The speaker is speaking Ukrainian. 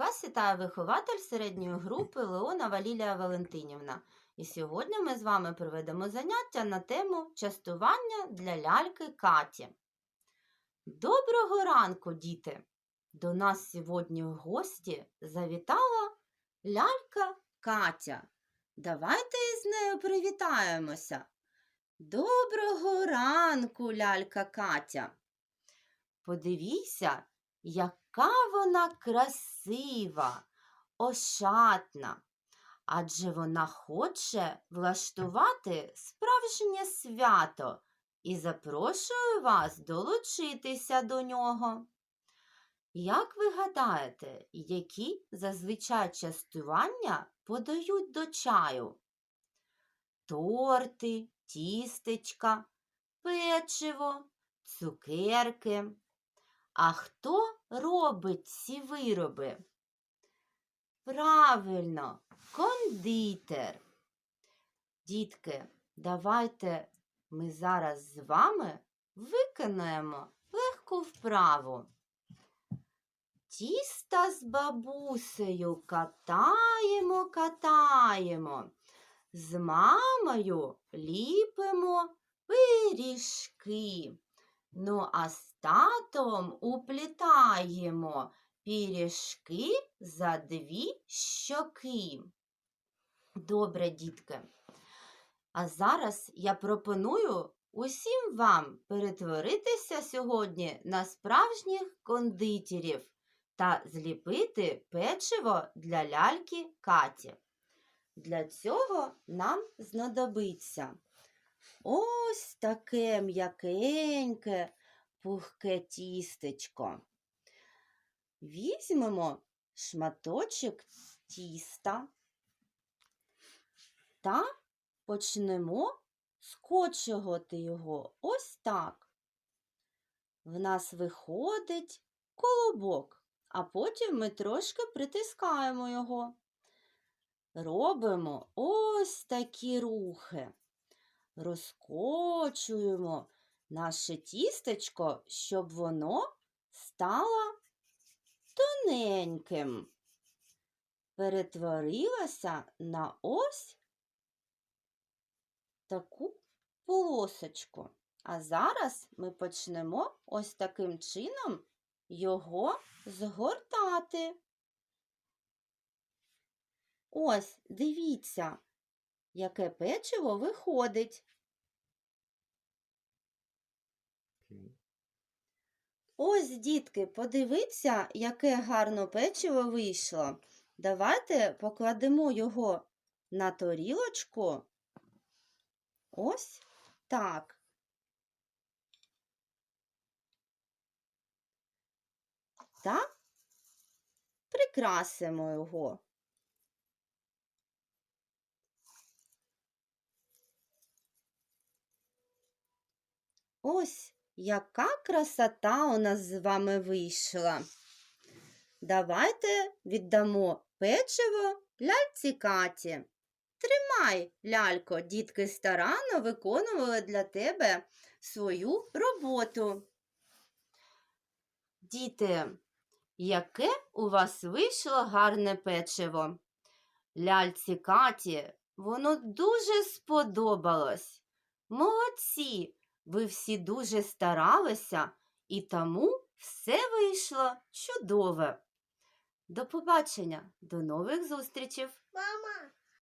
Вас вітає вихователь середньої групи Леонова Лілія Валентинівна. І сьогодні ми з вами проведемо заняття на тему частування для ляльки Каті. Доброго ранку, діти! До нас сьогодні в гості завітала лялька Катя. Давайте із нею привітаємося. Доброго ранку, лялька Катя. Подивіться, яка вона красива, ошатна. Адже вона хоче влаштувати справжнє свято і запрошую вас долучитися до нього. Як ви гадаєте, які зазвичай частування подають до чаю? Торти, тістечка, печиво, цукерки. А хто робить ці вироби? Правильно, кондитер. Дітки, давайте ми зараз з вами виконаємо легку вправу. Тіста з бабусею катаємо, катаємо. З мамою ліпимо пиріжки. Ну, а з татом уплітаємо пиріжки за дві щоки. Добре, дітки. А зараз я пропоную усім вам перетворитися сьогодні на справжніх кондитерів та зліпити печиво для ляльки Каті. Для цього нам знадобиться ось таке м'якеньке пухке тістечко. Візьмемо шматочок тіста та почнемо скочувати його ось так. В нас виходить колобок, а потім ми трошки притискаємо його. Робимо ось такі рухи. Розкочуємо наше тістечко, щоб воно стало тоненьким. Перетворилося на ось таку полосочку. А зараз ми почнемо ось таким чином його згортати. Ось, дивіться, яке печиво виходить. Ось, дітки, подивіться, яке гарно печиво вийшло. Давайте покладемо його на торілочку. Ось так. Та прикрасимо його. Ось яка красота у нас з вами вийшла. Давайте віддамо печиво ляльці Каті. Тримай, лялько, дітки старанно виконували для тебе свою роботу. Діти, яке у вас вийшло гарне печиво? Ляльці Каті, воно дуже сподобалось. Молодці! Ви всі дуже старалися, і тому все вийшло чудове. До побачення, до нових зустрічей! Мама,